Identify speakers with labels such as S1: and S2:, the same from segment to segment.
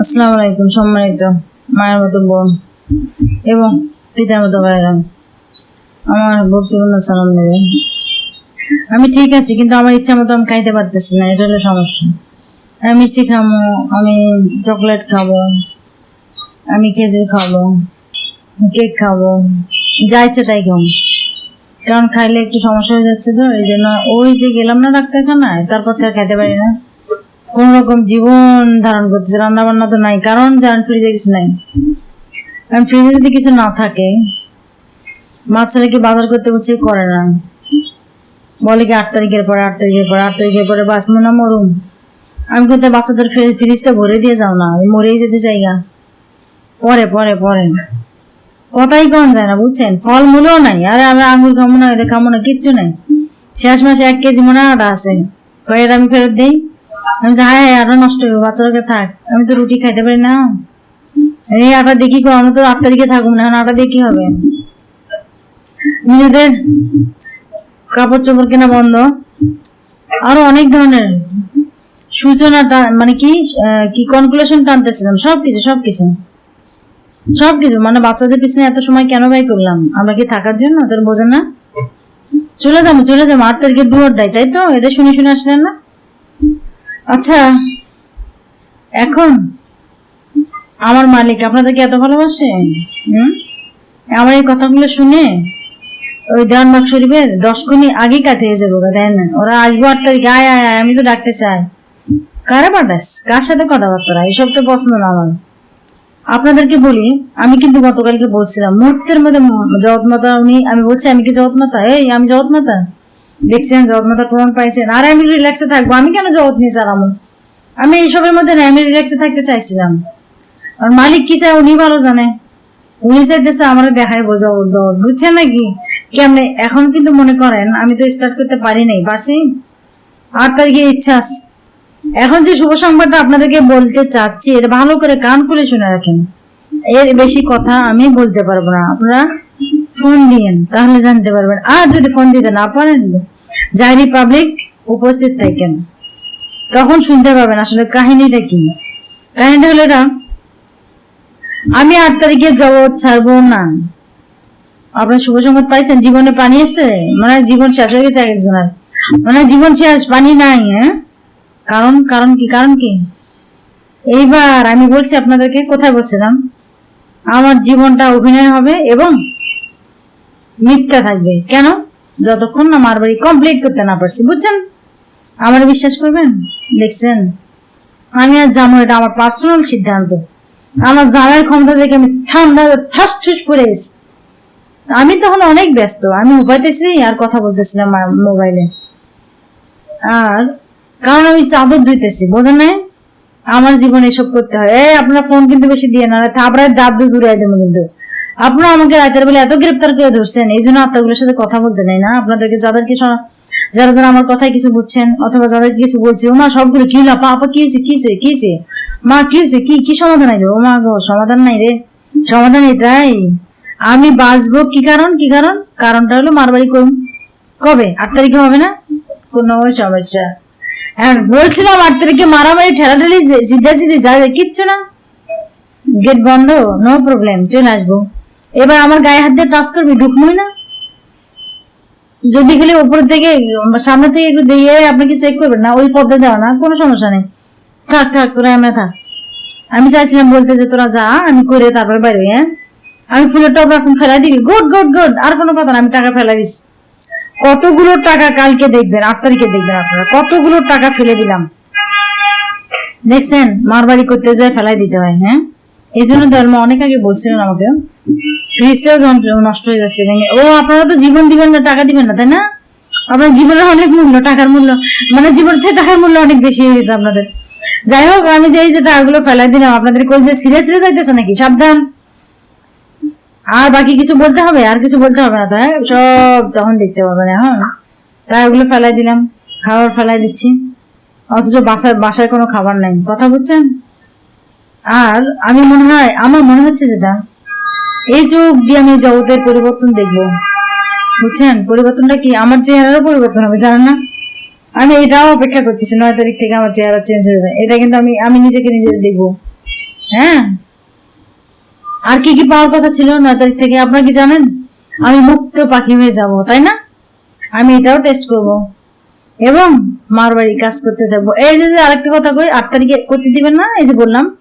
S1: আসসালামু আলাইকুম, সম্মানিত মায়ের মতো বোন এবং পিতার মতো ভাইরা আমার ভক্তিপূর্ণ সালাম নেবে আমি ঠিক আছি, কিন্তু আমার ইচ্ছা মতো আমি খাইতে পারতেছি না, এটা হলো সমস্যা। আমি মিষ্টি খাব আমি চকলেট খাব, আমি খেজুর খাব কেক খাব, যা ইচ্ছে তাই খাব। কারণ খাইলে একটু সমস্যা হয়ে যাচ্ছে তো, এই জন্য ওই যে গেলাম না ডাক্তারখানায়, তারপর তো আর খাইতে পারি না। কোন রকম জীবন ধারণ করতেছে রান্না বান্না তো নাই, কারণ জানেন ফ্রিজে কিছু নাই। কারণ ফ্রিজে যদি কিছু না থাকে মা ছেলেকে বাজার করতে বলছে করে না? বলে কি আট তারিখের পরে, আট তারিখের পরে, আট তারিখের পরে বাঁচবো না মরুম? আমি কিন্তু বাচ্চাদের ফ্রি- ফ্রিজটা ভরে দিয়ে যাও না, আমি মরেই যেতে চাই গা। পরে পরে পরে। কথাই কন যায় না, বুঝছেন? ফল মূলও নাই। আরে আমি আঙুর খামো না, এটা খাব না, কিচ্ছু নাই। শেষ মাসে এক কেজি মনে আটা আছে। কয় এটা আমি ফেরত দিই? আমি যাই আটা নষ্ট হবে বাচ্চারা থাক, আমি তো রুটি খাইতে পারি না। এই আটা দেখি কো, আমি তো আট তারিখে থাকব না আটা কি হবে। নিজেদের কাপড় চোপড় কেনা বন্ধ। আরও অনেক ধরনের সূচনাটা মানে কি কি কনক্লুশন টানতেছিলাম, সবকিছু সবকিছু। সবকিছু মানে বাচ্চাদের পিছনে এত সময় কেন ব্যয় করলাম? আমরা কি থাকার জন্য? তোর বোঝেন না। চলে যাব চলে যাব, আট তারিখে ডুয়ার ডাই তাই তো? এটা শুনে শুনে আসলেন না? আচ্ছা এখন আমার মালিক আপনাদেরকে এত ভালোবাসে? হুম? আমার এই কথাগুলো শুনে ওই দেওয়ানবাগ শরীফের দশ কোনি আগেই কাছে হয়ে যাব গা, দেন ওরা আসব আট তারিখে আয় আয় আমি তো ডাকতে চাই। কারা পাঠাস কার সাথে কথাবার্তা? এসব তো পছন্দ না আমার। আপনাদেরকে বলি আমি কিন্তু গতকালকে বলছিলাম মুহূর্তের মধ্যে জগৎ মাতা উনি আমি বলছি আমি কি জগৎ মাতা এই আমি জগৎ মাতা দেখছেন মাতার প্রমাণ পাইছেন। আর আমি রিল্যাক্সে থাকব। আমি কেন জগৎ নিয়ে আমি এইসবের মধ্যে না, আমি রিল্যাক্সে থাকতে চাইছিলাম। আর মালিক কি চায় উনি ভালো জানে। উনি চাইতেছে আমার বোঝা বুঝছেন নাকি? কেমনে এখন কিন্তু মনে করেন, আমি তো স্টার্ট করতে পারি নাই। পারছি? আট তারিখে ইচ্ছা এখন যে শুভ সংবাদটা আপনাদেরকে বলতে চাচ্ছি, এটা ভালো করে কান খুলে শুনে রাখেন। এর বেশি কথা আমি বলতে পারব না। আপনারা ফোন দিয়েন, তাহলে জানতে পারবেন। আর যদি ফোন দিতে না পারেন জাহিরি পাবলিক উপস্থিত থাকেন। তখন শুনতে পাবেন আসলে কাহিনীটা কি। কাহিনীটা হলো এটা, আমি আট তারিখে জগৎ ছাড়বো না। আপনার শুভ সংবাদ পাইছেন? জীবনে পানি এসছে মানে জীবন শেষ হয়ে গেছে একজনের। মানে জীবন শেষ, পানি নাই হ্যাঁ? কারণ কারণ কি কারণ কি? এইবার আমি বলছি, আপনাদেরকে কোথায় বলছিলাম? আমার জীবনটা অভিনয় হবে এবং মিথ্যা থাকবে। কেন? যতক্ষণ না আমার বাড়ি কমপ্লিট করতে না পারছি, বুঝছেন? আমার বিশ্বাস করবেন? দেখছেন? আমি আর জানো, এটা আমার পার্সোনাল সিদ্ধান্ত। আমার জানার ক্ষমতা দেখে আমি ঠান্ডা ঠাস ঠুস করে গেছি আমি তখন অনেক ব্যস্ত, আমি উপাইতেছি আর কথা বলতেছিলাম মোবাইলে আর কারণ আমি চাদর ধুইতেছি, বোঝেন না আমার জীবনে এসব করতে হয়। এই, আপনার ফোন কিন্তু বেশি দিয়ে না থাপড়ায় দাঁত উড়াই দেবো কিন্তু। আপনারা আমাকে রাতের বেলা এত গ্রেপ্তার করে ধরছেন, এই জন্য আত্মাগুলোর সাথে কথা বলতে নেই না। আপনাদেরকে যাদেরকে যারা যারা আমার কথায় কিছু বুঝছেন, অথবা যাদেরকে কিছু বলছি ও মা সবগুলো কি হলো? আপা কি হয়েছে? কি হয়েছে? কি হয়েছে? মা, কি হয়েছে? কি কি সমাধান আইলো ও মা সমাধান নাই রে। সমাধান এটাই। আমি বাঁচবো কি কারণ? কি কারণ? কারণটা হলো মারবাড়ি করুন কবে? আট তারিখে হবে না? কোনো সমস্যা। হ্যাঁ বলছিলাম আট তারিখে মারামারি ঠেলাঠেলি সিদ্ধি যা যা কিচ্ছু না। গেট বন্ধ, নো প্রবলেম, চলে আসব। এবার আমার গায়ে হাত দিয়ে টাচ করবি? ঢুকবই না। যদি গেলে উপর থেকে, সামনে থেকে একটু দিয়ে আপনাকে চেক করবেন? না, ওই পথে দেওয়া না, কোনো সমস্যা নেই। থাক থাক তোরা আমরা থাক। আমি চাইছিলাম বলতে যে তোরা যা, আমি করে তারপরে বাইরে হ্যাঁ? আমি ফুলের টপ এখন ফেলাই দিবি। গুড গুড গুড, আর কোনো কথা না, আমি টাকা ফেলাই দিস কতগুলো টাকা কালকে দেখবেন আট তারিখে দেখবেন আপনারা? কতগুলো টাকা ফেলে দিলাম। দেখছেন, মারবাড়ি করতে যায়, ফেলাই দিতে হয় হ্যাঁ? এই জন্য ধর্ম অনেক আগে বলছিলেন আমাকে ফ্রিজটাও নষ্ট হয়ে যাচ্ছে। ভেঙে ও আপনারা তো জীবন দিবেন না, টাকা দিবেন না, তাই না? আপনার জীবনের অনেক মূল্য, টাকার মূল্য মানে জীবন থেকে টাকার মূল্য অনেক বেশি হয়ে গেছে আপনাদের। যাই হোক, আমি যে যে টাকাগুলো ফেলাই দিলাম, আপনাদের যে সিরিয়াস সিরিয়াস যাইতেছে নাকি? সাবধান। আর বাকি কিছু বলতে হবে? আর কিছু বলতে হবে না তো হ্যাঁ? সব তখন দেখতে পাবেন এখন। টাকাগুলো ফেলাই দিলাম, খাবার ফেলাই দিচ্ছি। অথচ বাসায় বাসায় কোনো খাবার নাই, কথা বলছেন আর আমি মনে হয়, আমার মনে হচ্ছে যেটা এই যুগ দিয়ে আমি জগতের পরিবর্তন দেখব। বুঝছেন? পরিবর্তনটা কি? আমার চেহারারও পরিবর্তন হবে, জানেন না? আমি এটাও অপেক্ষা করতেছি, নয় তারিখ থেকে আমার চেহারা চেঞ্জ হয়ে যাবে এটা কিন্তু আমি আমি নিজেকে নিজে দেখব। হ্যাঁ? আর কি কি পাওয়ার কথা ছিল নয় তারিখ থেকে, আপনারা কি জানেন? আমি মুক্ত পাখি হয়ে যাব, তাই না? আমি এটাও টেস্ট করব। এবং মার বাড়ি কাজ করতে থাকব। এই যে যে আরেকটা কথা কই, আট তারিখে করতে দিবেন না? এই যে বললাম।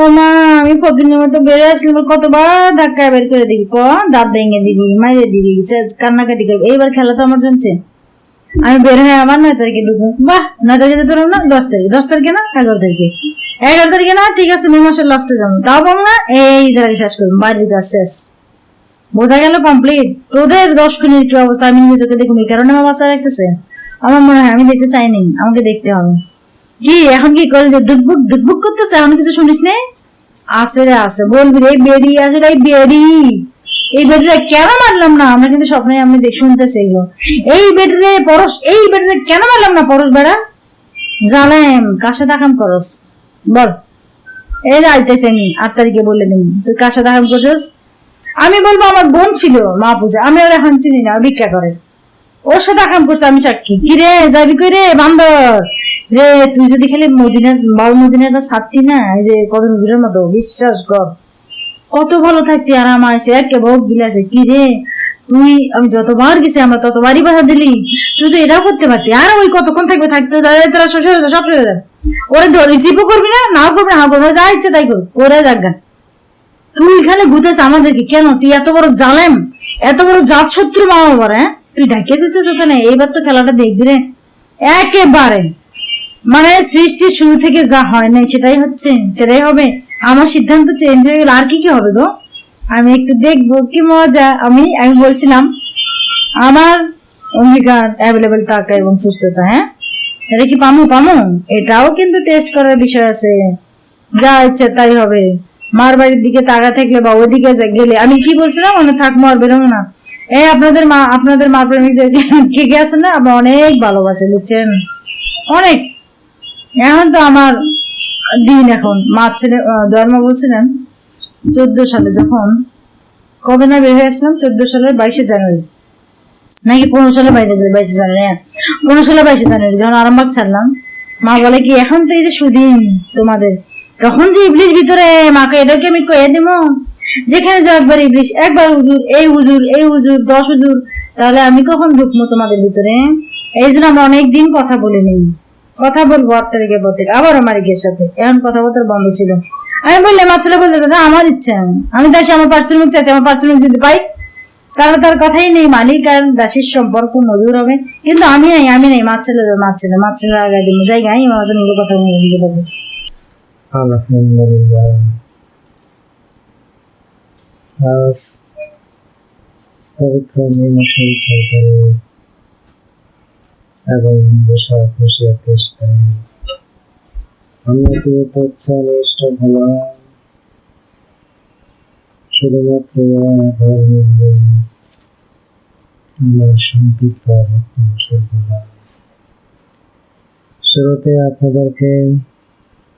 S1: ও মা, আমি প্রতিদিনের মতো বেড়ে আসলে আমার কতবার ধাক্কা বের করে দিবি ক দাঁত ভেঙে দিবি, মাইরে দিবি কান্নাকাটি করবি, এইবার খেলা তো আমার জমছে। আমি বের হয়ে আবার নয় তারিখে ঢুকবো। বাহ, নয় তারিখে যেতে পারব না, দশ তারিখ, দশ তারিখে না, এগারো তারিখে। এগারো তারিখে না, ঠিক আছে, মে মাসের লাস্টে যাব। তাও পাবো না, এই তারিখে শেষ করব বাড়ির কাজ শেষ। বোঝা গেল কমপ্লিট তোদের দশ কি অবস্থা, আমি নিজেকে দেখুন, এই কারণে আমার বাচ্চা রাখতেছে। আমার মনে হয়, আমি দেখতে চাইনি, আমাকে দেখতে হবে। কি এখন কি যে দুকবুক দুকবুক করতেছে? এখন কিছু শুনিস নে? রে বলবি রে এই বেডি আসলে এই বেডি। এই বেডরে কেন মারলাম না? আমরা কিন্তু স্বপ্নে আমি শুনতেছি এগুলো। এই বেডরে এই বেডরে কেন মারলাম না পরশ বেড়া? করস? বল। এই যে আইতেছে আট তারিখে বলে দিন। তুই সাথে আকাম করছিস? আমি বলব আমার বোন ছিল মা পূজা। আমি ওর এখন চিনি না ভিক্ষা করে। ওর সাথে আকাম করছে আমি সাক্ষী। কি রে যাবি কই রে বান্দর? রে তুই যদি খালি মদিনার বাবু মদিনাটা ছাড়তি না এই যে কত নজরের মতো বিশ্বাস কর। কত ভালো থাকতি আর আমার সে একে ভোগ বিলাসে। কি রে তুই আমি যতবার গেছি আমরা ততবারই বাধা দিলি। তুই তো এটাও করতে পারতি। আর ওই কতক্ষণ থাকবে থাকতে তোরা শ্বশুর যা, সব চলে যাবে ওরে রিসিভও করবি না নাও করবি না করবি না, যা ইচ্ছে তাই কর। করে যাগা তুই এখানে ঘুরতেছ আমাদেরকে কেন? তুই এত বড় জালেম এত বড় জাত শত্রু মা বাবার হ্যাঁ? তুই ঢাকে দিচ্ছিস ওখানে? এইবার তো খেলাটা দেখবি রে। একেবারে। মানে সৃষ্টির শুরু থেকে যা হয় নাই সেটাই হচ্ছে, সেটাই হবে। আমার সিদ্ধান্ত চেঞ্জ হয়ে গেল আর কি কি হবে গো? আমি একটু দেখব, কি মজা। আমি আমি বলছিলাম, আমার অঙ্গীকার অ্যাভেলেবেল টাকা এবং সুস্থতা হ্যাঁ? এটা কি পামু? পামু? এটাও কিন্তু টেস্ট করার বিষয় আছে। যা ইচ্ছে তাই হবে। মার বাড়ির দিকে তাকা থাকলে বা ওদিকে গেলে, আমি কি বলছিলাম মানে থাকব আর বেরোবো না। এই আপনাদের মা আপনাদের মা প্রেমিকদের কে আছেন না? আমরা অনেক ভালোবাসে, বুঝছেন? অনেক। এখন তো আমার দিন এখন। মা ছেলে দয়ালমা বলছিলেন, চোদ্দ সালে যখন, কবে না বের হয়ে আসলাম? চোদ্দ সালের বাইশে জানুয়ারি। নাকি পনেরো সালে বাইরে বাইশে জানুয়ারি হ্যাঁ। পনেরো সালে বাইশে জানুয়ারি, যখন আরামবাগ ছাড়লাম মা বলে কি, এখন তো এই যে সুদিন তোমাদের তখন যে ইবলিশ ভিতরে, মাকে এটাকে আমি কয়ে দিব? যেখানে যাও একবার ইবলিশ, একবার হুজুর, এই হুজুর এই হুজুর, দশ হুজুর, তাহলে আমি কখন ঢুকবো তোমাদের ভিতরে? এই জন্য আমরা অনেকদিন কথা বলে নিই। কথা বলব আট তারিখের পর থেকে, আবার আমার মালিকের সাথে। এখন কথাবার্তা বন্ধ ছিল। আমি বললাম ছেলে বলতে আমার ইচ্ছা। আমি তাই আমার পার্সোনাল চাইছি, আমার পার্সোনাল যদি পাই তাহলে তার কথাই নেই মালিক আর দাসীর সম্পর্ক মধুর হবে কিন্তু আমি নাই আমি নাই মাছ ছেলে মাছ ছেলে মাছ ছেলে আগে দিব জায়গায় মাঝে মধ্যে কথা
S2: আলহামদুলিল্লাহ পবিত্র এবং বৈশাখ মাসের তেইশ আমি অতি তৎসালিষ্ট হলাম শুরুতে আপনাদেরকে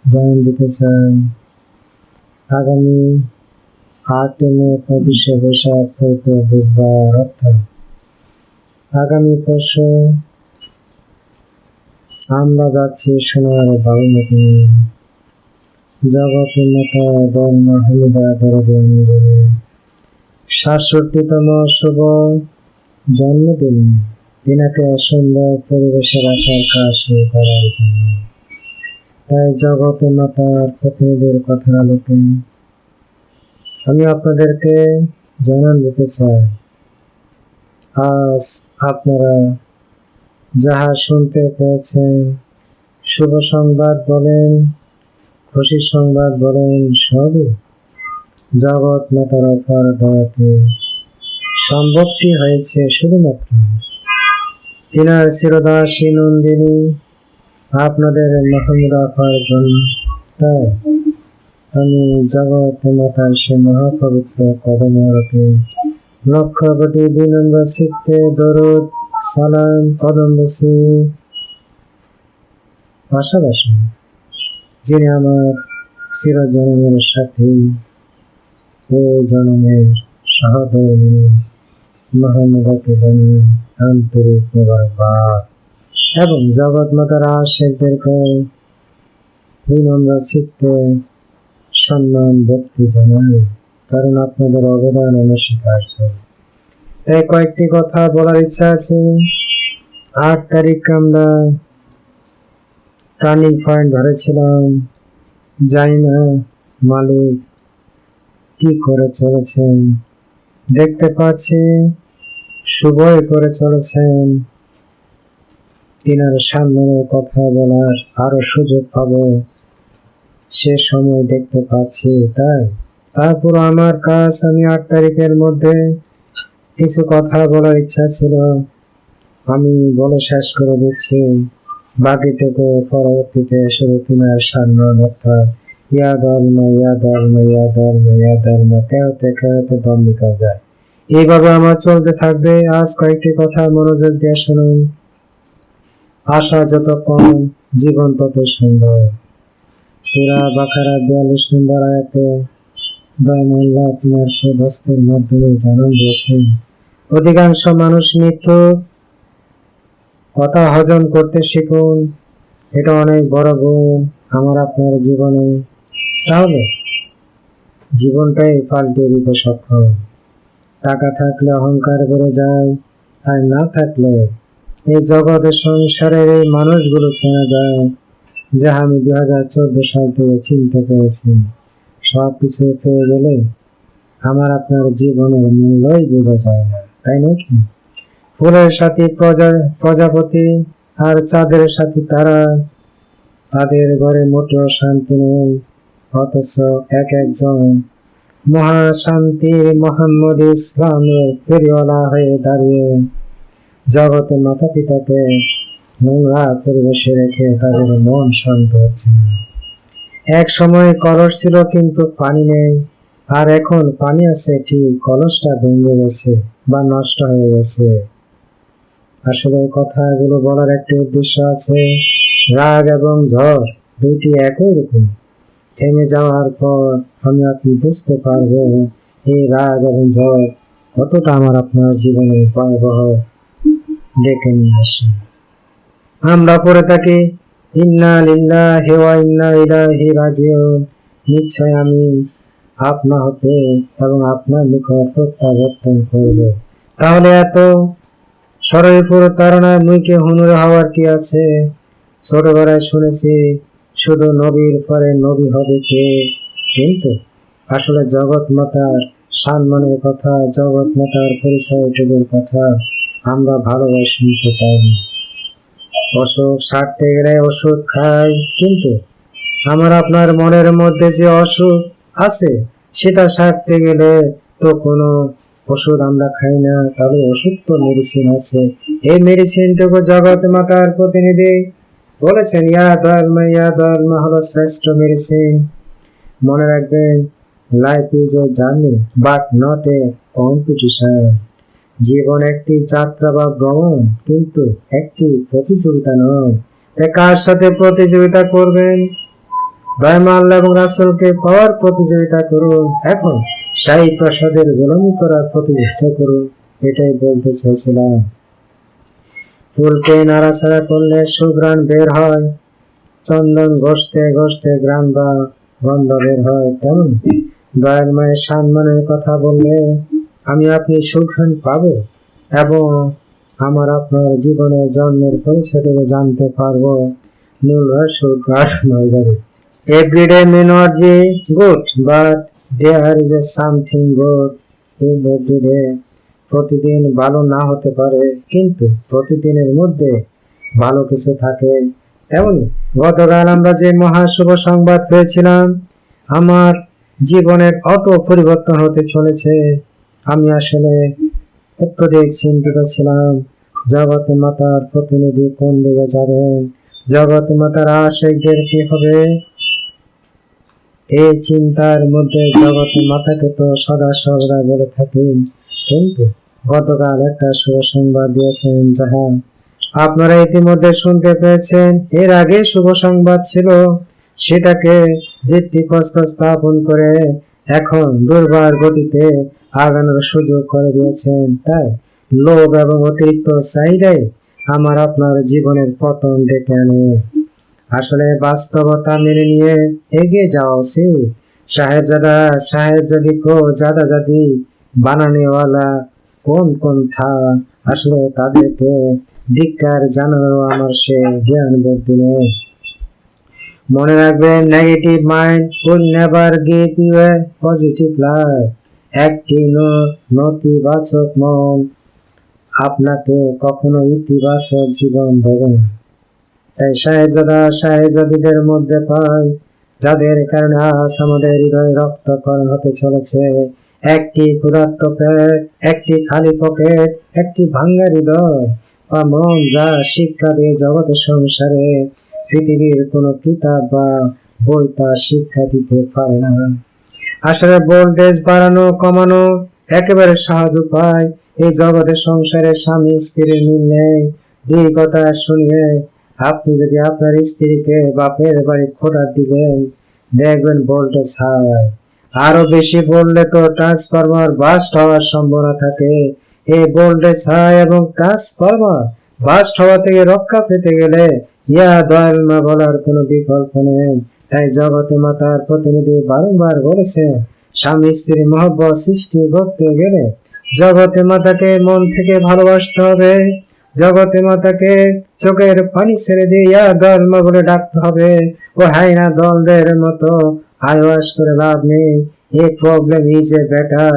S2: জানান দিতে চাই, আগামী আট মে পঁচিশে বৈশাখ হয়তো বুধবার, অর্থাৎ আগামী পরশু আমরা যাচ্ছি সোনার বাবুমতি সাতষট্টিতম শুভ জন্মদিনে দিনাকে সুন্দর পরিবেশে রাখার কাজ শুরু করার জন্য। তাই প্রতিনিধির কথার আলোকে আমি আপনাদেরকে জানান দিতে চাই। আজ আপনারা যাহা শুনতে পেয়েছেন, শুভ সংবাদ বলেন খুশির সংবাদ বলেন সবই। জগৎ মাতার অপার দয়াতে সম্ভবটি হয়েছে শুধুমাত্র। তিনার চিরদাসী নন্দিনী আপনাদের মাহমুদ আপার জন্য। তাই আমি জগৎ মাতার সে মহাপবিত্র কদম রূপে লক্ষ কোটি বিনম্র শিখতে দরদ, সালাম, কদম পাশাপাশি যিনি আমার চিরজন্মের সাথী এই জন্মের সহধর্মিনী মোহাম্মদাকে জানাই আন্তরিক মোবারকবাদ। এবং জগৎ মাতার আশেকদেরকে বিনম্র চিত্তে সম্মান ভক্তি জানাই, কারণ আপনাদের অবদান অনস্বীকার্য। তাই কয়েকটি কথা বলার ইচ্ছা আছে। আট তারিখ আমরা টার্নিং পয়েন্ট ধরেছিলাম। জানি না মালিক কি করে চলেছেন দেখতে পাচ্ছি শুভই করে চলেছেন তিনার সামনে কথা বলার আরও সুযোগ পাবো। সে সময় দেখতে পাচ্ছি, তাই? তারপর আমার কাজ আমি আট তারিখের মধ্যে কিছু কথা বলার ইচ্ছা ছিল। আমি বলে শেষ করে দিচ্ছি। বাকিটুকু পরবর্তীতে শুধু তিনার সামনে অর্থাৎ ইয়া ধর্ম ইয়া ধর্ম ইয়া ধর্ম ইয়া ধর্ম কেউতে কেউতে দম যায়। এইভাবে আমার চলতে থাকবে। আজ কয়েকটি কথা মনোযোগ দিয়ে শুনুন। আশা যত কম জীবন তত সুন্দর। সুরা বাকারা বিয়াল্লিশ নম্বর আয়াতে দয়ামাল্লাহ তিনার প্রদস্তের মাধ্যমে জানান দিয়েছেন, অধিকাংশ মানুষ মৃত্যু কথা হজম করতে শিখুন। এটা অনেক বড় গুণ আমার আপনার জীবনে। তাহলে জীবনটাই পাল্টে দিতে সক্ষম। টাকা থাকলে অহংকার বেড়ে যায়, আর না থাকলে এই জগতের সংসারের এই মানুষগুলো চেনা যায়, যা আমি দু হাজার চোদ্দ সাল থেকে চিনতে পেরেছি। সব কিছু পেয়ে গেলে আমার আপনার জীবনের মূল্যই বোঝা যায় না, তাই নাকি? ফুলের সাথে প্রজা প্রজাপতি আর চাঁদের সাথে তারা। তাদের ঘরে মোটেও শান্তি নেই, অথচ এক একজন মহাশান্তির মোহাম্মদ ইসলামের ফেরিওয়ালা হয়ে দাঁড়িয়ে জগতে মাতা পিতাকে নোংরা পরিবেশে রেখে তাদের মন শান্ত হচ্ছে না। এক সময় কলস ছিল কিন্তু পানি নেই, আর এখন পানি আছে, ঠিক কলসটা ভেঙে গেছে বা নষ্ট হয়ে গেছে। আসলে কথাগুলো বলার একটি উদ্দেশ্য আছে, রাগ এবং ঝড় দুইটি একই রকম। থেমে যাওয়ার পর আমি আপনি বুঝতে পারব এই রাগ এবং ঝড় কতটা আমার আপনার জীবনে ভয়াবহ ডেকে নিয়ে আসে। আমরা পড়ে থাকি, ইন্না লিল্লাহি ওয়া ইন্না ইলাইহি রাজিউন। নিশ্চয় আমি আপনা হতে এবং আপনার নিকট প্রত্যাবর্তন করব। তাহলে এত সরইপুর তারণায় মুইকে হুনুরে হওয়ার কি আছে? ছোটবেলায় শুনেছি, শুধু নবীর পরে নবী হবে কে? কিন্তু আসলে জগৎ মাতার সম্মানের কথা, জগৎ মাতার পরিচয়টুকুর কথা আমরা ভালোভাবে শুনতে পাইনি। অসুখ সারতে গেলে ওষুধ খাই, কিন্তু আমার আপনার মনের মধ্যে যে অসুখ আছে, সেটা সারতে গেলে তো কোনো ওষুধ আমরা খাই না, তাহলে ওষুধ তো মেডিসিন আছে। এই মেডিসিনটুকু জগৎ মাতার প্রতিনিধি বলেছেন, ইয়া ধর্ম ইয়া ধর্ম হলো শ্রেষ্ঠ মেডিসিন মনে রাখবেন life is a journey but not a competition জীবন একটি যাত্রা বা ভ্রমণ, কিন্তু একটি প্রতিযোগিতা নয়। কার সাথে প্রতিযোগিতা করবেন? দয়ামা আল্লাহ এবং রাসুলকে পাওয়ার প্রতিযোগিতা করুন। এখন শাহী প্রসাদের গোলামি করার প্রতিযোগিতা করুন, এটাই বলতে চাইছিলাম। ফুলকে নাড়াচাড়া করলে সুগ্রাণ বের হয়, চন্দন ঘষতে ঘষতে গ্রাম বা গন্ধ বের হয়, তেমন দয়াল মায়ের সম্মানের কথা বললে আমি আপনি সুখান পাব এবং আমার আপনার জীবনের জন্মের পরিচয়টুকু জানতে পারব। মূল রহস্য গাঢ় হয়ে যাবে। Everyday may not be good but there is a something good in everyday প্রতিদিন ভালো না হতে পারে, কিন্তু প্রতিদিনের মধ্যে ভালো কিছু থাকে। তেমনি গতকাল আমরা যে মহা শুভ সংবাদ পেয়েছিলাম, আমার জীবনের অটো পরিবর্তন হতে চলেছে। আমি আসলে অত্যধিক চিন্তিত ছিলাম জগৎ মাতার প্রতিনিধি কোন দিকে যাবেন? জগৎ মাতার আশেকদের কি হবে? এই চিন্তার মধ্যে জগৎ মাতাকে তো সদা সর্বদা বলে থাকি কিন্তু গতকাল একটা শুভ সংবাদ দিয়েছেন, যাহা আপনারা ইতিমধ্যে শুনতে পেয়েছেন। এর আগে শুভ সংবাদ ছিল, সেটাকে ভিত্তিপ্রস্ত স্থাপন করে এখন দুর্বার গতিতে আগানোর সুযোগ করে দিয়েছেন। তাই লোভ এবং অতিরিক্ত চাহিদাই আমার আপনার জীবনের পতন ডেকে আনে। আসলে বাস্তবতা মেনে নিয়ে এগিয়ে যাওয়া উচিত সাহেবজাদা, সাহেবজাদি কো জাদা জাদি বানানেওয়ালা কোন কোন থা? আসলে তাদেরকে ধিক্কার জানানো আমার সে জ্ঞান বুদ্ধি নেই। মনে রাখবেন negative mind will never give you a positive life একটি নতিবাচক মন আপনাকে কখনো ইতিবাচক জীবন দেবে না। তাই সাহেবজাদা সাহেবজাদিদের মধ্যে পাই, যাদের কারণে আজ আমাদের হৃদয় রক্তকরণ হতে চলেছে। একটি ক্ষুধার্ত পেট, একটি খালি পকেট, একটি ভাঙ্গা হৃদয়, বা মন যা শিক্ষা দিয়ে জগতের সংসারে, পৃথিবীর কোনো কিতাব বা বই তা শিক্ষা দিতে পারে না। আসলে ভোল্টেজ বাড়ানো, কমানো একেবারে সহজ উপায়। এই জগতের সংসারে স্বামী স্ত্রীর মিল নেই। দুই কথা শুনিয়ে আপনি যদি আপনার স্ত্রীকে বাপের বাড়ি খোটার দিবেন। দেখবেন ভোল্টেজ হাই আরও বেশি বললে তো ট্রান্সফরমার বাস্ট হওয়ার সম্ভাবনা থাকে। এই ভোল্টেজ হাই এবং ট্রান্সফরমার বাস্ট হওয়া থেকে রক্ষা পেতে গেলে ইয়া দয়াল মা বলার কোনো বিকল্প নেই। তাই জগতে মাতার প্রতিনিধি বারংবার বলেছে, স্বামী স্ত্রী মহব্বত সৃষ্টি করতে গেলে জগতে মাতাকে মন থেকে ভালোবাসতে হবে। জগতে মাতাকে চোখের পানি ছেড়ে দিয়া ধর্ম বলে ডাকতে হবে। ও হাইনা দলদের মতো আয়স করে লাভ নেই। A problem is a better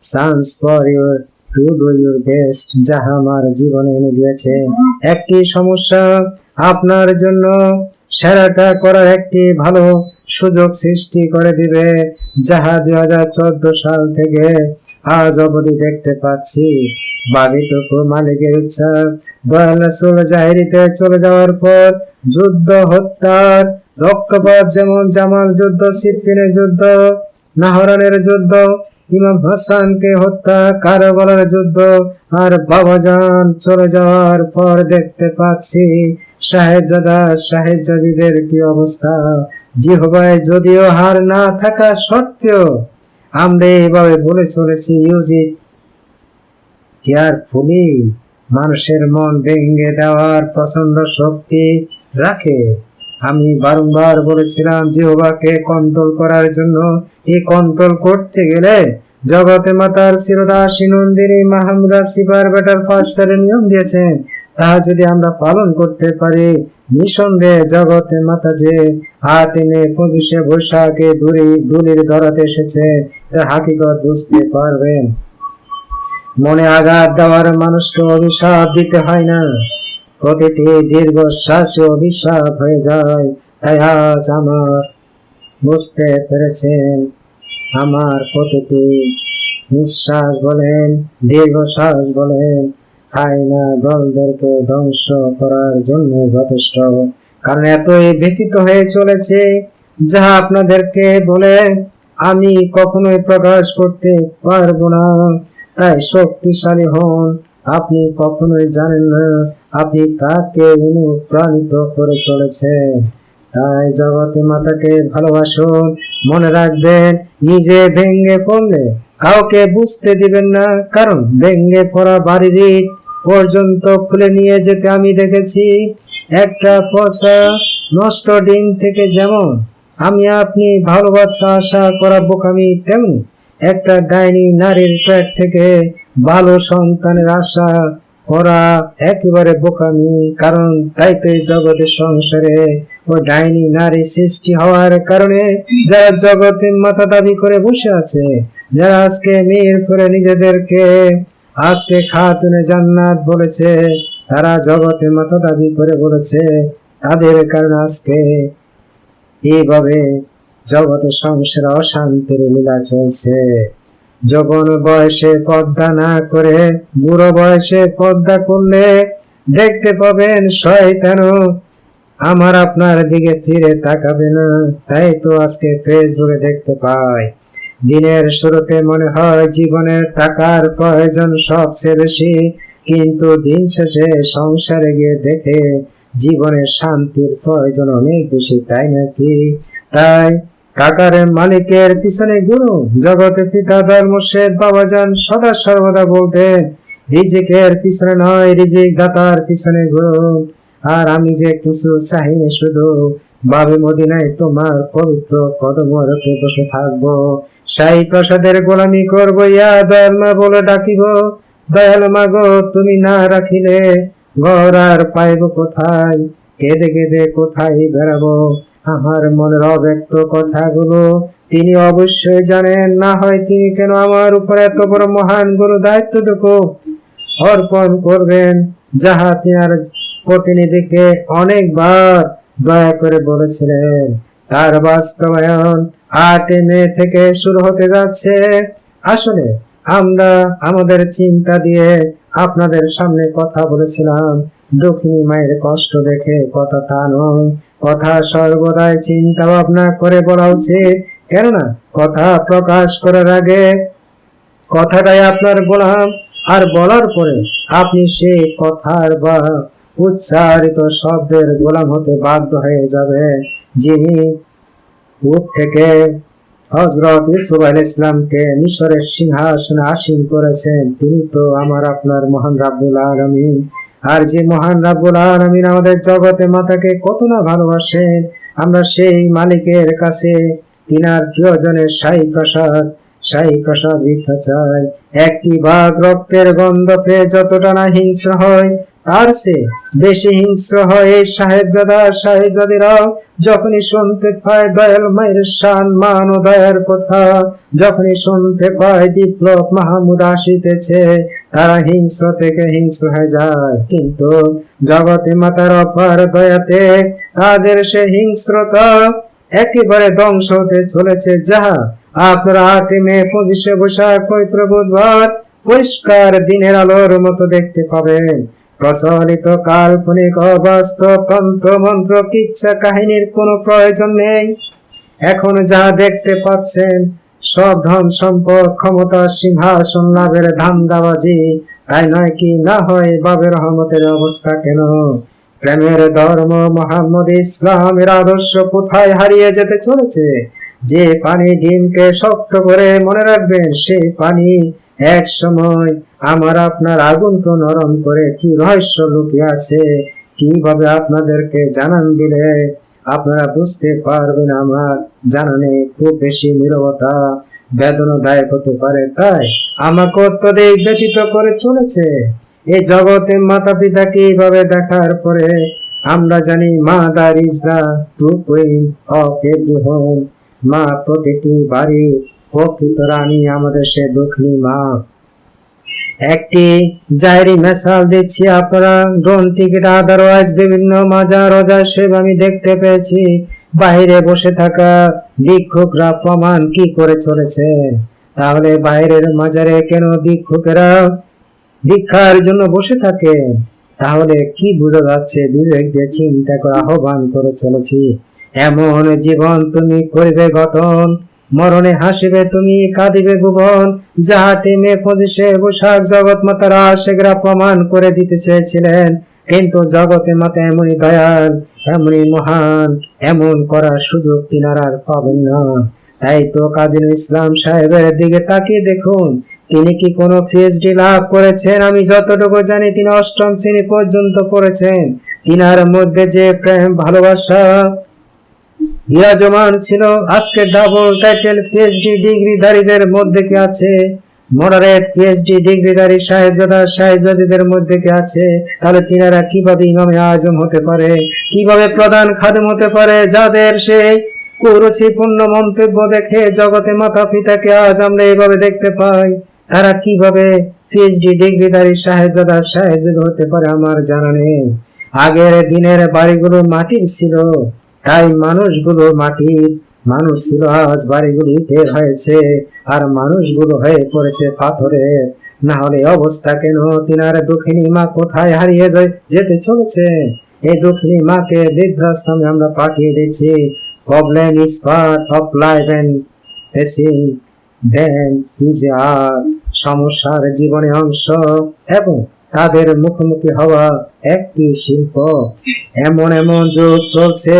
S2: chance for your to do your best যাহা আমার জীবনে এনে দিয়েছে। একই সমস্যা আপনার জন্য সেরাটা করার একটি ভালো সুযোগ সৃষ্টি করে দিবে, যাহা দুই হাজার চোদ্দ সাল থেকে আজ অবধি দেখতে পাচ্ছি। বাকিটুকু মালিকের ইচ্ছা, দয়াল রাসূল জাহিরিতে চলে যাওয়ার পর যুদ্ধ, হত্যার রক্তপাত, যেমন জামাল যুদ্ধ, সিদ্দিনের যুদ্ধ, নাহরানের যুদ্ধ ইমাম হাসানকে হত্যা, কারবালার যুদ্ধ আর বাবাজান চলে যাওয়ার পর দেখতে পাচ্ছি সাহেব দাদা সাহেব জাদিদের কি অবস্থা? জিহবায় যদিও হার না থাকা সত্ত্বেও আমরা এইভাবে বলে চলেছি ইউজিট কেয়ারফুলি মানুষের মন ভেঙে দেওয়ার পছন্দ শক্তি রাখে। আমি বারংবার বলেছিলাম জিহবাকে কন্ট্রোল করার জন্য এই কন্ট্রোল করতে গেলে জগতে মাতার শিরদাসী নন্দিনী মাহমুদা সিপার বেটার ফাস্টারে নিয়ম দিয়েছেন। তা যদি আমরা পালন করতে পারি, নিঃসন্দেহে জগতে মাতা যে হাট এনে পঁচিশে বৈশাখে দূরে দুলির ধরাতে এসেছে, এটা হাকিকত বুঝতে পারবেন। মনে আঘাত দেওয়ার মানুষকে অভিশাপ দিতে হয় না। প্রতিটি দীর্ঘশ্বাসে অভিশাপ হয়ে যায়, তাই আজ আমার বুঝতে পেরেছেন। আমার প্রতিটি নিঃশ্বাস বলেন, দীর্ঘশ্বাস বলেন, আয়না দলদেরকে ধ্বংস করার জন্য যথেষ্ট। কারণ এতই ব্যতীত হয়ে চলেছে, যা আপনাদেরকে বলে, আমি কখনোই প্রকাশ করতে পারব না। তাই শক্তিশালী হন আপনি কখনোই জানেন না, আপনি তাকে অনুপ্রাণিত করে চলেছেন। তাই জগতে মাতাকে ভালোবাসুন, মনে রাখবেন, নিজে ভেঙ্গে পড়লে কাউকে বুঝতে দিবেন না, কারণ ভেঙ্গে পড়া বাড়ির পর্যন্ত খুলে নিয়ে যেতে আমি দেখেছি। একটা পচা, নষ্ট ডিম থেকে যেমন আমি আপনি ভালোবাসা আশা করা বোকামি, তেমনি একটা ডাইনি নারীর পেট থেকে ভালো সন্তানের আশা করা একেবারে বোকামি, কারণ তাই তো এই জগতের সংসারে ও ডাইনি নারী সৃষ্টি হওয়ার কারণে যারা জগতের মাথা দাবি করে বসে আছে, যারা আজকে মেয়ের করে নিজেদেরকে আজকে খাতুনে জান্নাত বলেছে, তারা জগতে মাথা দাবি করে বলেছে, তাদের কারণে আজকে এইভাবে জগতের সংসারে অশান্তির লীলা চলছে। যৌবন বয়সে পদ্মা না করে, বুড়ো বয়সে পদ্মা করলে দেখতে পাবেন শয়তানও আমার আপনার দিকে ফিরে তাকাবে না। তাই তো আজকে ফেসবুকে দেখতে পাই। দিনের শুরুতে মনে হয় জীবনের টাকার প্রয়োজন সবচেয়ে বেশি, কিন্তু দিন শেষে সংসারে গিয়ে দেখে জীবনের শান্তির প্রয়োজন অনেক বেশি, তাই নাকি? তাই টাকার মালিকের পিছনে গুরু, জগতে পিতা ধর্মশেদ বাবাজান সদা সর্বদা বলতেন রিজিকের পিছনে নয় রিজিক দাতার পিছনে গুরু। আর আমি যে কিছু চাহিনি শুধু, বাবে মদিনায় তোমার পবিত্র কদম রতে বসে থাকব। সাই প্রসাদের গোলামি করব, ইয়া দয়ালমা বলে ডাকিব। দয়াল মাগো তুমি না রাখিলে ঘর আর পাইব কোথায়? কেঁদে কেঁদে কোথায় বেড়াবো? আমার মনের অব্যক্ত কথাগুলো তিনি অবশ্যই জানেন, না হয় তিনি কেন আমার উপরে এত বড় মহান গুরু দায়িত্বটুকু অর্পণ করবেন? যাহা তিনার প্রতিনিধিকে অনেকবার দয়া করে বলেছিলেন। তার বাস্তবায়ন আট মে থেকে শুরু হতে যাচ্ছে। আসলে আমরা আমাদের চিন্তা দিয়ে আপনাদের সামনে কথা বলেছিলাম। দক্ষিণী মায়ের কষ্ট দেখে কথা তা নয়। কথা সর্বদাই চিন্তা ভাবনা করে বলা উচিত। কেননা, কথা প্রকাশ করার আগে কথাটাই আপনার বললাম আর বলার পরে আপনি সেই কথার বা উচ্চারিত শব্দের গোলাম হতে বাধ্য হয়ে যাবেন, যিনি থেকে হজরত ইসুফ আল ইসলামকে মিশরের সিংহাসনে আসীন করেছেন। তিনি তো আমার আপনার মহান রাব্বুল আলমিন। আর যে মহান রাব্বুল আলমিন আমাদের জগতে মাতাকে কত না ভালোবাসেন, আমরা সেই মালিকের কাছে তিনার প্রিয়জনের সাই প্রসাদ শাহী প্রসাদ একটি বাঘ রক্তের গন্ধ পেয়ে যতটা না হিংস্র হয়, তার সে বেশি হিংস্র হয় এই সাহেবজাদা যখনই শুনতে পায় দয়াল মায়ের শান, মান ও দয়ার কথা, যখনই শুনতে পায় বিপ্লব মাহমুদ আসিতেছে, তারা হিংস্র থেকে হিংস্র হয়ে যায়। কিন্তু জগতে মাতার অপার দয়াতে তাদের সে হিংস্রতা একেবারে ধ্বংস হতে চলেছে। যাহা আপনারা আটে মে পঁচিশে বৈশাখ পবিত্র বুধবার পরিষ্কার দিনের আলোর মতো দেখতে পাবেন। প্রচলিত কাল্পনিক অবাস্তব তন্ত্র, মন্ত্র, কিচ্ছা কাহিনীর কোনো প্রয়োজন নেই। এখন যা দেখতে পাচ্ছেন, সব ধন সম্পদ, ক্ষমতা, সিংহাসন, লাভের ধান্দাবাজি, তাই নয় কি না হয় বাবের রহমতের অবস্থা কেন? প্রেমের ধর্ম, মোহাম্মদ ইসলামের আদর্শ কোথায় হারিয়ে যেতে চলেছে? যে পানি ডিমকে শক্ত করে মনে রাখবেন সেই পানি এক সময় আমার আপনার আগুনকে নরম করে কি রহস্য লুকিয়ে আছে, কীভাবে আপনাদেরকে জানান দিলে আপনারা বুঝতে পারবেন আমার জানানে খুব বেশি নিরবতা, বেদনাদায়ক হতে পারে। তাই আমাকে অত্যধিক ব্যতীত করে চলেছে। এই জগতে মাতা পিতাকে এইভাবে দেখার পরে আমরা জানি mother is the true queen of every home মা, প্রতিটি বাড়ি প্রকৃত রানী আমাদের সে মা। একটি মেসাল দিচ্ছি আপনারা। ড্রোন টিকিট, আদারওয়াইজ বিভিন্ন আমি দেখতে পেয়েছি। বাইরে বসে থাকা ভিক্ষুকরা প্রমাণ কি করে চলেছে? তাহলে বাইরের মাজারে কেন ভিক্ষুকেরা ভিক্ষার জন্য বসে থাকে? তাহলে কি বোঝা যাচ্ছে? বিবেক দিয়ে চিন্তা করে, আহ্বান করে চলেছি। এমন জীবন তুমি করিবে গঠন, মরণে হাসিবে তুমি, কাঁদিবে ভুবন। যাহা টেমে পঁচিশে বৈশাখ জগৎ মাতারা সেগরা প্রমাণ করে দিতে চেয়েছিলেন। কিন্তু জগতে মাতা এমনই দয়াল, এমনই মহান, এমন করার সুযোগ তিনার আর পাবেন না। তাই তো কাজী ইসলাম সাহেবের দিকে তাকিয়ে দেখুন, তিনি কি কোনো পিএইচডি লাভ করেছেন? আমি যতটুকু জানি, তিনি অষ্টম শ্রেণি পর্যন্ত পড়েছেন। তিনার মধ্যে যে প্রেম, ভালোবাসা বিরাজমান ছিল। আজকে ডাবল টাইটেল পিএইচডি ডিগ্রিধারীদের মধ্যে কি আছে? মডারেট পিএইচডি ডিগ্রিধারী সাহেবজাদা সাহেবজাদীদের মধ্যে কি আছে? তাহলে তিনারা কীভাবে ইমামে আজম হতে পারে? কীভাবে প্রধান খাদেম হতে পারে? যাদের সেই কুরুচিপূর্ণ মন্তব্য দেখে জগতে মাতা পিতাকে আজ আমরা এইভাবে দেখতে পাই, তারা কীভাবে পিএইচডি ডিগ্রিধারী সাহেবজাদা সাহেবজাদা হতে পারে আমার জানা নেই। আগের দিনের বাড়িগুলো মাটির ছিল। তাই মানুষগুলো মাটির মানুষ ছিল, আজ বাড়িগুলি ইটের হয়েছে, আর মানুষগুলো হয়ে পড়েছে পাথরের না হলে অবস্থা কেন? তিনার দক্ষিণী মা কোথায় হারিয়ে যায়? যেতে চলেছে। এই দক্ষিণী মাকে বৃদ্ধাশ্রমে আমরা পাঠিয়ে দিচ্ছি problem is part of life and facing then is আর সমস্যার জীবনে অংশ। এবং তাদের মুখোমুখি হওয়া একটি শিল্প। এমন এমন যুগ চলছে,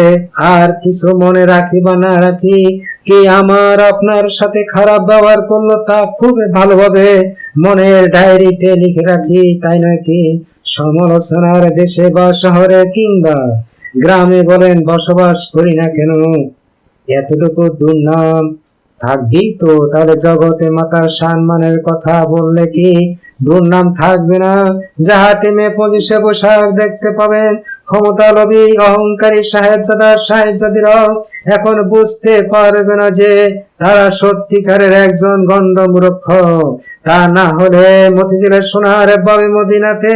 S2: আর কিছু মনে রাখি বা না রাখি। কি আমার আপনার সাথে খারাপ ব্যবহার করল তা খুব ভালোভাবে মনের ডায়েরিতে লিখে রাখি, তাই নাকি সমালোচনার দেশে বা শহরে কিংবা গ্রামে বলেন, বসবাস করি না কেন? এতটুকু দুর্নাম থাকবেই তো? তাহলে জগতে মাতার সম্মানের কথা বললে কি? দুর্নাম থাকবে না? যাহা টেমে পঁচিশে পোশাক দেখতে পাবেন। ক্ষমতা লোভী, অহংকারী, সাহেবজাদা, সাহেবজাদিরাও এখন বুঝতে পারবে না যে তারা সত্যিকারের একজন গণ্ড মূর্খ তা না হলে মতিঝিলের সোনার বাবে মদিনাতে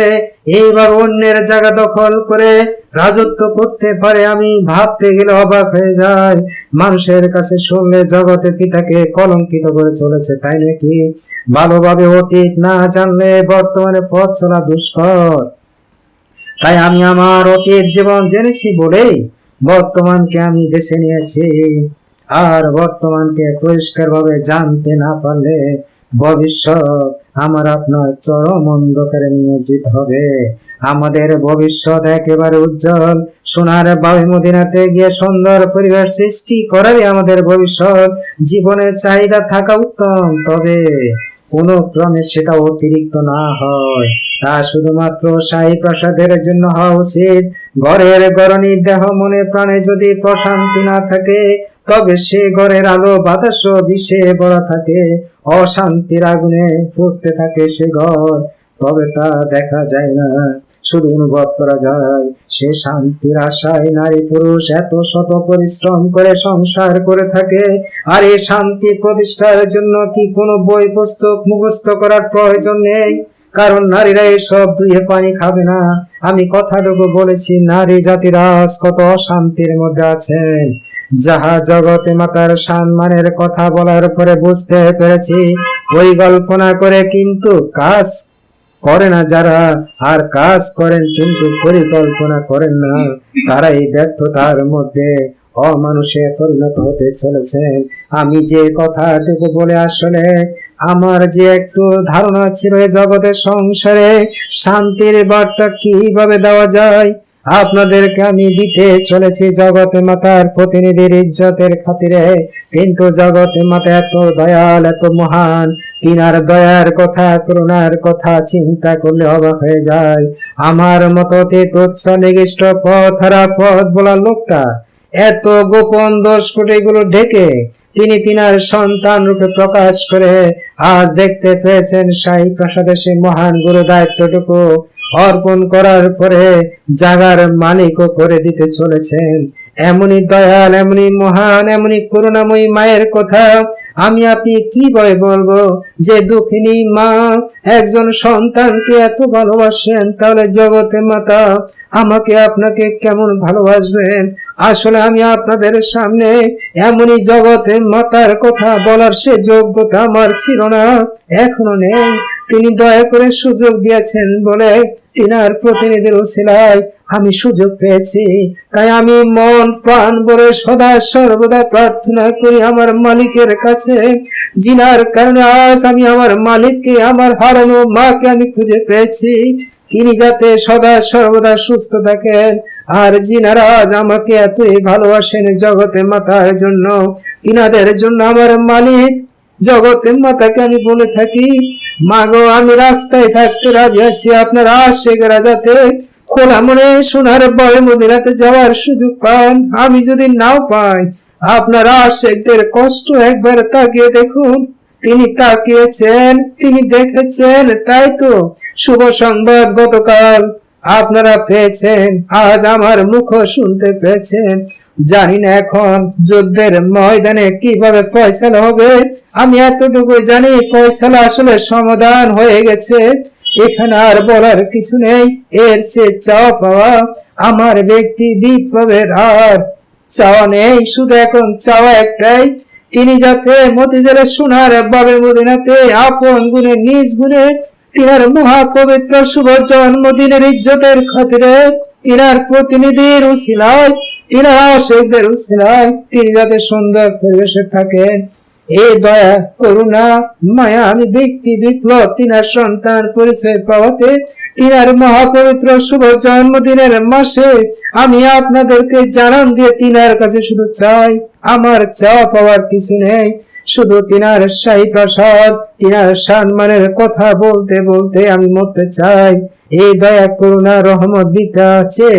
S2: এইভাবে অন্যের জায়গা দখল করে রাজত্ব করতে পারে আমি ভাবতে গেলে অবাক হয়ে যায়। মানুষের কাছে শুনলে জগতে পিতাকে কলঙ্কিত করে চলেছে, তাই নাকি? ভালোভাবে অতীত না জানলে বর্তমানে পথ চলা দুষ্কর। তাই আমি আমার অতীত জীবন জেনেছি বলেই বর্তমানকে আমি বেছে নিয়েছি। আর বর্তমানকে পরিষ্কারভাবে জানতে না পারলে ভবিষ্যৎ আমার আপনার চরম অন্ধকারে নিমজ্জিত হবে। আমাদের ভবিষ্যৎ একেবারে উজ্জ্বল। সোনার বাবু মদিনাতে গিয়ে সুন্দর পরিবার সৃষ্টি করারই আমাদের ভবিষ্যৎ। জীবনের চাহিদা থাকা উত্তম, তবে কোনো ক্রমে সেটা অতিরিক্ত না হয়। তা শুধুমাত্র শাহী প্রসাদের জন্য হওয়া উচিত। ঘরের গরণী দেহ মনে প্রাণে যদি প্রশান্তি না থাকে, তবে সে ঘরের আলো, বাতাস বিষে ভরা থাকে। অশান্তির আগুনে ফুটতে থাকে সে ঘর, তবে তা দেখা যায় না। শুধু অনুভব করা যায়, সে শান্তির আশায় নারী পুরুষ এত শত পরিশ্রম করে সংসার করে থাকে। আর এই শান্তি প্রতিষ্ঠার জন্য কি কোনো বই পুস্তক মুখস্থ করার প্রয়োজন নেই? কারণ নারীরা এসব দুয়ে পানি খাবে না। আমি কথাটুকু বলেছি, নারী জাতির আজ কত অশান্তির মধ্যে আছেন। যাহা জগতে মাতার সম্মানের কথা বলার পরে বুঝতে পেরেছি পরিকল্পনা করে কিন্তু কাজ করে না যারা, আর কাজ করেন কিন্তু পরিকল্পনা করেন না। তারা এই ব্যর্থতার মধ্যে অমানুষে পরিণত হতে চলেছেন। আমি যে কথাটুকু বলে আসলে, আমার যে একটু ধারণা ছিল জগতের সংসারে, শান্তির বার্তা কীভাবে দেওয়া যায়, আপনাদেরকে আমি দিতে চলেছি জগতে মাতার প্রতিনিধির ইজ্জতের খাতিরে। কিন্তু জগতে মাতা এত দয়াল, এত মহান, তিনার দয়ার কথা, করুণার কথা চিন্তা করলে অবাক হয়ে যায়। আমার মতো তে তুচ্ছ নির্দিষ্ট পথ, হারা পথ বলা লোকটা এত গোপন দোষগুলো ঢেকে তিনি তিনার সন্তান রূপে প্রকাশ করে আজ দেখতে পেয়েছেন শাহী প্রসাদে সে মহান গুরু দায়িত্বটুকু অর্পণ করার পরে জাগার মালিকও করে দিতে চলেছেন। এমনই দয়াল এমনই মহান এমনই করুণাময়ী মায়ের কথা। আমি আপনি কীভাবে বলব? যে দুঃখিনী মা, একজন সন্তানকে এত ভালোবাসেন, তাহলে জগতে মাতা আমাকে আপনাকে কেমন ভালোবাসবেন? আসলে আমি আপনাদের সামনে এমনই জগতে মাতার কথা বলার সে যোগ্যতা আমার ছিল না, এখনও নেই। তিনি দয়া করে সুযোগ দিয়েছেন বলে তিনার প্রতিনিধির উসিলায় আমি সুযোগ পেয়েছি। তাই আমি মন, প্রাণ বলে সদা সর্বদা প্রার্থনা করি আমার মালিকের কাছে। জিনার কারণে আজ আমি আমার মালিককে, আমার হারানো মাকে আমি খুঁজে পেয়েছি। তিনি যাতে সদা সর্বদা সুস্থ থাকেন। আর জিনারা আজ আমাকে এতই ভালোবাসেন জগতে মাতার জন্য। তিনাদের জন্য আমার মালিক জগতের মাতাকে আমি বলে থাকি? মাগো, আমি রাস্তায় থাকতে রাজি আছি আপনার আশেকেরা রাজাতে। খোলা মনে সোনার বয় মদিনাতে যাওয়ার সুযোগ পান। আমি যদি নাও পাই, আপনার আশেকদের কষ্ট একবার তাকিয়ে দেখুন। তিনি তাকিয়েছেন, তিনি দেখেছেন, তাই তো। শুভ সংবাদ গতকাল। আপনারা পেয়েছেন, আজ আমার মুখ শুনতে পেয়েছেন। জানি না এখন যুদ্ধের ময়দানে কীভাবে ফয়সালা হবে। আমি এতটুকু জানি, ফয়সালা আসলে সমাধান হয়ে গেছে। এখানে আর বলার কিছু নেই। এর সে চাওয়া পাওয়া আমার ব্যক্তি বিপ্লবের আর চাওয়া নেই, শুধু এখন চাওয়া একটাই। তিনি যাতে মতিজারের সোনার বাবে মদিনাতে আপন গুণে নিজ গুণে তিনার মহাপবিত্র শুভ জন্মদিনের ইজ্জতের খাতিরে ইনার প্রতিনিধির উশিলায় ইনার আশেকদের উশিলায় তিনি যাতে সুন্দর পরিবেশে থাকেন। এই দয়া করুণা, মায়া আমি ব্যক্তি বিপ্লব, তিনার সন্তান পরিচয় পাওয়াতে, তিনার মহাপবিত্র শুভ জন্মদিনের মাসে আমি আপনাদেরকে জানান দিয়ে তিনার কাছে শুধু চাই, আমার চাওয়া পাওয়ার কিছু নেই। শুধু তিনার শাহী প্রসাদ, তিনার সম্মানের কথা বলতে বলতে আমি মরতে চাই। এই দয়া করুণা, রহমত দিতে আছে।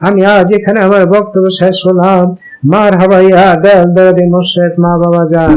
S2: আমি আজ এখানে আমার বক্তব্য শেষ হলাম মার হাবাইয়া দয়াল দয়াদি মোর্শেদ মা বাবা যান।